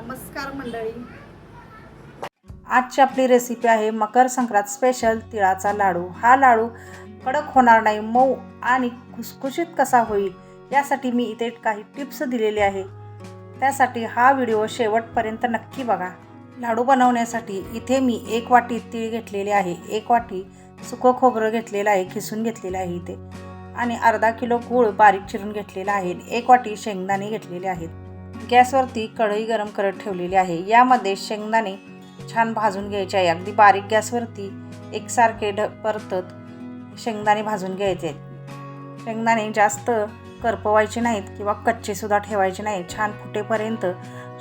नमस्कार मंडळी. आजची आपली रेसिपी आहे मकर संक्रांत स्पेशल तिळाचा लाडू. हा लाडू कडक होणार नाही मऊ आणि खुसखुशीत कसा होईल यासाठी मी इथे काही टिप्स दिलेले आहे. त्यासाठी हा व्हिडिओ शेवटपर्यंत नक्की बघा. लाडू बनवण्यासाठी इथे मी एक वाटी तीळ घेतलेले आहे एक वाटी सुकं खोबरं घेतलेलं आहे खिसून घेतलेलं आहे इथे. आणि अर्धा किलो गूळ बारीक चिरून घेतलेला आहे एक वाटी शेंगदाणे घेतलेले आहेत. गॅसवरती कढई गरम करत ठेवलेली आहे. यामध्ये शेंगदाणे छान भाजून घ्यायचे आहे. अगदी बारीक गॅसवरती एकसारखे ढ परतत शेंगदाणे भाजून घ्यायचे. आहेत शेंगदाणे जास्त करपवायचे नाहीत किंवा कच्चेसुद्धा ठेवायचे नाही छान फुटेपर्यंत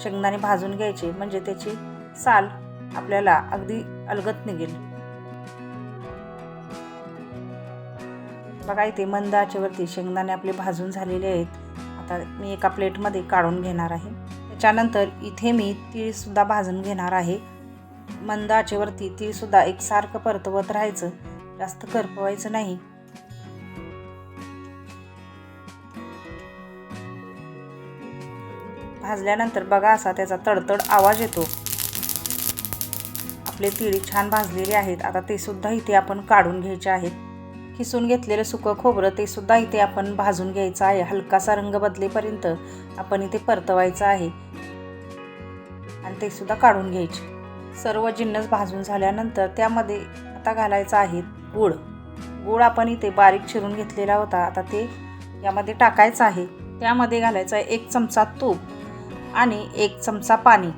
शेंगदाणे भाजून घ्यायचे. म्हणजे त्याची साल आपल्याला अगदी अलगत निघेल. बघा इथे मंद आचेवरती शेंगदाणे आपले भाजून झालेले आहेत. आता मी एका प्लेटमध्ये काढून घेणार आहे. त्याच्यानंतर इथे मी तीळसुद्धा भाजून घेणार आहे. मंद आचेवरती तीळसुद्धा एकसारखं परतवत राहायचं. जास्त करपवायचं नाही. भाजल्यानंतर बघा असा त्याचा तडतड आवाज येतो. आपले तिळी छान भाजलेले आहेत. आता ते सुद्धा इथे आपण काढून घ्यायचे आहेत. किसून घेतलेलं सुकं खोबरं ते सुद्धा इथे आपण भाजून घ्यायचं आहे. हलकासा रंग बदलेपर्यंत आपण इथे परतवायचं आहे. आणि ते सुद्धा काढून घ्यायचे. सर्व जिन्नस भाजून झाल्यानंतर त्यामध्ये आता घालायचं आहे गूळ. गूळ आपण इथे बारीक चिरून घेतलेला होता. आता ते यामध्ये टाकायचं आहे. त्यामध्ये घालायचं आहे एक चमचा तूप आणि एक चमचा पाणी.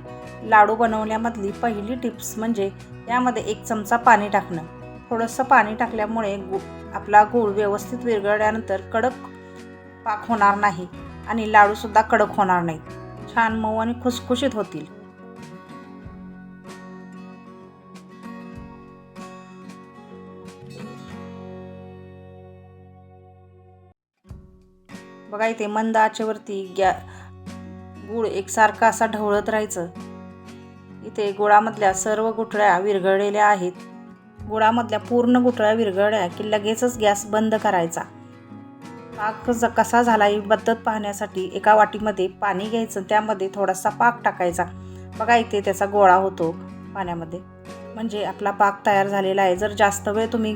लाडू बनवण्यामधली पहिली टिप्स म्हणजे यामध्ये एक चमचा पाणी टाकणं. थोडंसं पाणी टाकल्यामुळे गु आपला गूळ व्यवस्थित विरघळल्यानंतर कडक पाक होणार नाही आणि लाडूसुद्धा कडक होणार नाहीत. छान मऊ आणि खुसखुशीत होतील. बघा इथे मंद आचेवरती गॅ गूळ एकसारखा असा ढवळत राहायचं. इथे गुळामधल्या सर्व गुठळ्या विरघळलेल्या आहेत. गुळामधल्या पूर्ण गुठळ्या विरघळल्या की लगेचच गॅस बंद करायचा. पाक ज कसा झाला ही पद्धत पाहण्यासाठी एका वाटीमध्ये पाणी घ्यायचं त्यामध्ये थोडासा पाक टाकायचा. बघा इथे त्याचा गोळा होतो पाण्यामध्ये. म्हणजे आपला पाक तयार झालेला आहे. जर जास्त वेळ तुम्ही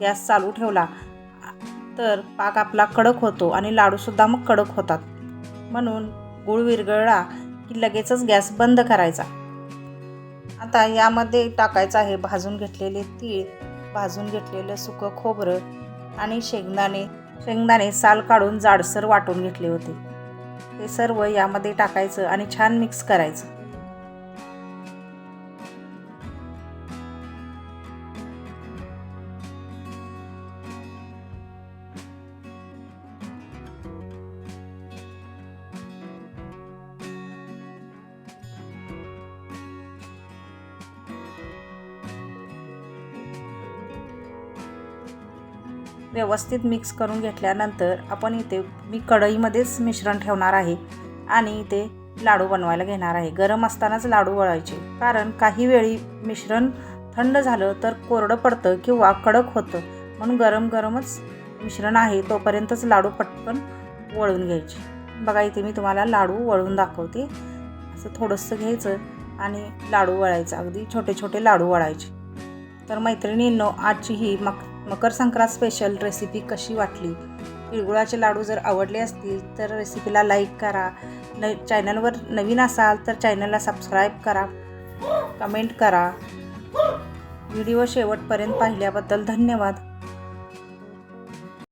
गॅस चालू ठेवला तर पाक आपला कडक होतो आणि लाडूसुद्धा मग कडक होतात. म्हणून गुळ विरघळला की लगेचच गॅस बंद करायचा. आता यामध्ये टाकायचं आहे भाजून घेतलेले तीळ भाजून घेतलेलं सुकं खोबरं आणि शेंगदाणे. शेंगदाणे साल काढून जाडसर वाटून घेतले होते. ते सर्व यामध्ये टाकायचं आणि छान मिक्स करायचं. व्यवस्थित मिक्स करून घेतल्यानंतर आपण इथे मी कढईमध्येच मिश्रण ठेवणार आहे आणि इथे लाडू बनवायला घेणार आहे. गरम असतानाच लाडू वळायचे. कारण काही वेळी मिश्रण थंड झालं तर कोरडं पडतं किंवा कडक होतं. म्हणून गरम गरमच मिश्रण आहे तोपर्यंतच लाडू पटकन वळून घ्यायचे. बघा इथे मी तुम्हाला लाडू वळून दाखवते. असं थोडंसं घ्यायचं आणि लाडू वळायचं. अगदी छोटे छोटे लाडू वळायचे. तर मैत्रिणींनो आजची ही मग मकर संक्रांत स्पेशल रेसिपी कशी वाटली? तिळगुळाचे लाडू जर आवडले असतील तर रेसिपीला लाईक करा. न चॅनलवर नवीन असाल तर चॅनलला सबस्क्राईब करा. कमेंट करा. व्हिडिओ शेवटपर्यंत पाहिल्याबद्दल धन्यवाद.